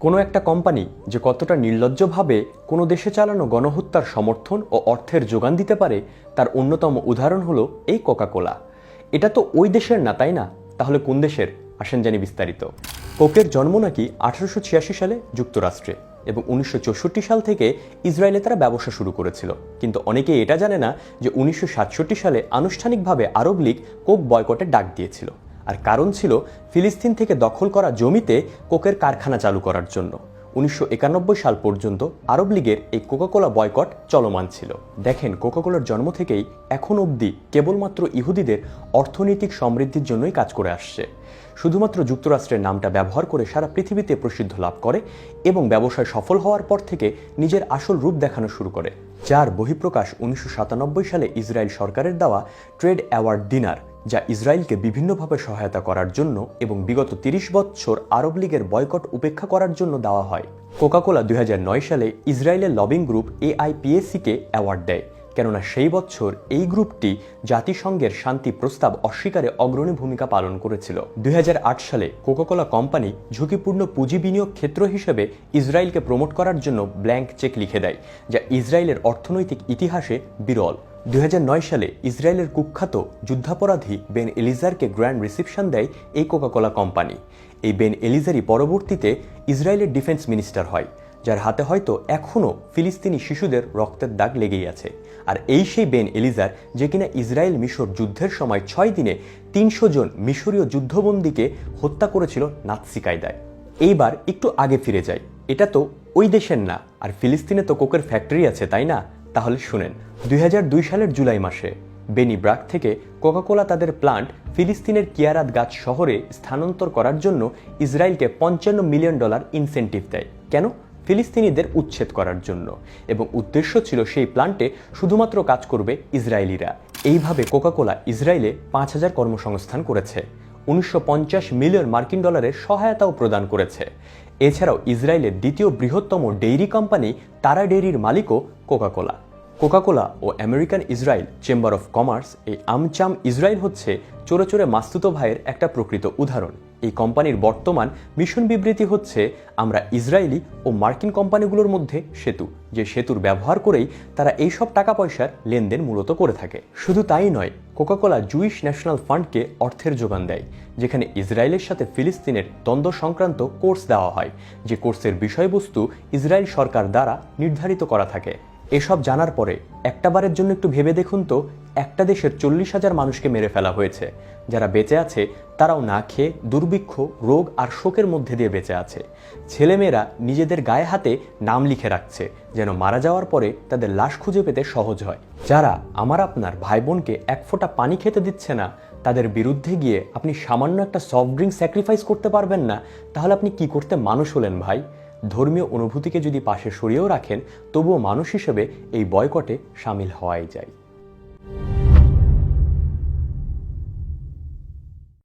কোনো একটা কোম্পানি যে কতটা নির্লজ্জভাবে কোনো দেশে চালানো গণহত্যার সমর্থন ও অর্থের যোগান দিতে পারে, তার অন্যতম উদাহরণ হলো এই কোকাকোলা। এটা তো ওই দেশের না, তাই না? তাহলে কোন দেশের? আসেন জানি বিস্তারিত। কোকের জন্ম নাকি আঠারোশো ছিয়াশি সালে যুক্তরাষ্ট্রে এবং উনিশশো চৌষট্টি সাল থেকে ইসরায়েলে তারা ব্যবসা শুরু করেছিল। কিন্তু অনেকে এটা জানে না যে উনিশশো সাতষট্টি সালে আনুষ্ঠানিকভাবে আরব লীগ কোক বয়কটের ডাক দিয়েছিল। আর কারণ ছিল ফিলিস্তিন থেকে দখল করা জমিতে কোকের কারখানা চালু করার জন্য। উনিশশো একানব্বই সাল পর্যন্ত আরব লীগের এই কোকাকোলা বয়কট চলমান ছিল। দেখেন, কোকাকোলার জন্ম থেকেই এখন অবধি কেবলমাত্র ইহুদিদের অর্থনৈতিক সমৃদ্ধির জন্যই কাজ করে আসছে। শুধুমাত্র যুক্তরাষ্ট্রের নামটা ব্যবহার করে সারা পৃথিবীতে প্রসিদ্ধ লাভ করে এবং ব্যবসায় সফল হওয়ার পর থেকে নিজের আসল রূপ দেখানো শুরু করে, যার বহিঃপ্রকাশ উনিশশো সাতানব্বই সালে ইসরায়েল সরকারের দেওয়া ট্রেড অ্যাওয়ার্ড দিনার যা ইসরায়েলকে বিভিন্নভাবে সহায়তা করার জন্য এবং বিগত তিরিশ বছর আরব লীগের বয়কট উপেক্ষা করার জন্য দেওয়া হয়। কোকাকোলা দুই হাজার নয় সালে ইসরায়েলের লবিং গ্রুপ এআইপিএসিকে অ্যাওয়ার্ড দেয়, কেননা সেই বছর এই গ্রুপটি জাতিসংঘের শান্তি প্রস্তাব অস্বীকারে অগ্রণী ভূমিকা পালন করেছিল। দুই হাজার আট সালে কোকাকোলা কোম্পানি ঝুঁকিপূর্ণ পুঁজি বিনিয়োগ ক্ষেত্র হিসেবে ইসরায়েলকে প্রমোট করার জন্য ব্ল্যাঙ্ক চেক লিখে দেয়, যা ইসরায়েলের অর্থনৈতিক ইতিহাসে বিরল। দুই হাজার নয় সালে ইসরায়েলের কুখ্যাত যুদ্ধাপরাধী বেন এলিজারকে গ্র্যান্ড রিসিপশন দেয় এই কোকাকোলা কোম্পানি। এই বেন এলিজারই পরবর্তীতে ইসরায়েলের ডিফেন্স মিনিস্টার হয়, যার হাতে হয়তো এখনও ফিলিস্তিনি শিশুদের রক্তের দাগ লেগেই আছে। আর এই সেই বেন এলিজার যে কিনা ইসরায়েল মিশর যুদ্ধের সময় ছয় দিনে তিনশো জন মিশরীয় যুদ্ধবন্দীকে হত্যা করেছিল নাৎসি কায়দায়। এইবার একটু আগে ফিরে যাই এটা তো ওই দেশের না, আর ফিলিস্তিনে তো কোকের ফ্যাক্টরি আছে, তাই না? তাহলে শুনেন, দুই সালের জুলাই মাসে বেনি ব্রাক থেকে কোকাকোলা তাদের প্লান্ট ফিলিস্তিনের কিয়ারাত গাছ শহরে স্থানান্তর করার জন্য ইসরায়েলকে পঞ্চান্ন মিলিয়ন ডলার ইনসেন্টিভ দেয়। কেন? ফিলিস্তিনিদের উচ্ছেদ করার জন্য। এবং উদ্দেশ্য ছিল সেই প্লান্টে শুধুমাত্র কাজ করবে ইসরায়েলিরা। এইভাবে কোকাকোলা ইসরায়েলে পাঁচ হাজার কর্মসংস্থান করেছে। উনিশশো পঞ্চাশ মিলিয়ন মার্কিন ডলারের সহায়তাও প্রদান করেছে। এছাড়াও ইসরায়েলের দ্বিতীয় বৃহত্তম ডেইরি কোম্পানি তারা ডেইরির মালিকও Coca Cola. Coca Cola O American Israel chamber of commerce, এই আমচাম ইসরায়েল হচ্ছে চোরে চোরে মাস্তুতো ভাইয়ের একটা প্রকৃত উদাহরণ। এই কোম্পানির বর্তমান মিশন বিবৃতি হচ্ছে, আমরা ইসরায়েলি ও মার্কিন কোম্পানিগুলোর মধ্যে সেতু, যে সেতুর ব্যবহার করেই তারা এই সব টাকা পয়সার লেনদেন মূলত করে থাকে। শুধু তাই নয়, কোকাকোলা জুইশ ন্যাশনাল ফান্ডকে অর্থের যোগান দেয়, যেখানে ইসরায়েলের সাথে ফিলিস্তিনের দ্বন্দ্ব সংক্রান্ত কোর্স দেওয়া হয়, যে কোর্সের বিষয়বস্তু ইসরায়েল সরকার দ্বারা নির্ধারিত করা থাকে। এসব জানার পরে একটাবারের জন্য একটু ভেবে দেখুন তো, একটা দেশের চল্লিশ হাজার মানুষকে মেরে ফেলা হয়েছে। যারা বেঁচে আছে, তারাও না খেয়ে দুর্ভিক্ষ, রোগ আর শোকের মধ্যে দিয়ে বেঁচে আছে। ছেলেমেয়েরা নিজেদের গায়ে হাতে নাম লিখে রাখছে, যেন মারা যাওয়ার পরে তাদের লাশ খুঁজে পেতে সহজ হয়। যারা আমার আপনার ভাই বোনকে এক ফোঁটা পানি খেতে দিচ্ছে না, তাদের বিরুদ্ধে গিয়ে আপনি সামান্য একটা সফট ড্রিঙ্ক স্যাক্রিফাইস করতে পারবেন না, তাহলে আপনি কি করতে মানুষ হলেন ভাই? ধর্মীয় অনুভূতিকে যদি পাশে সরিয়েও রাখেন তবুও মানুষ হিসেবে এই বয়কটে সামিল হওয়াই যায়।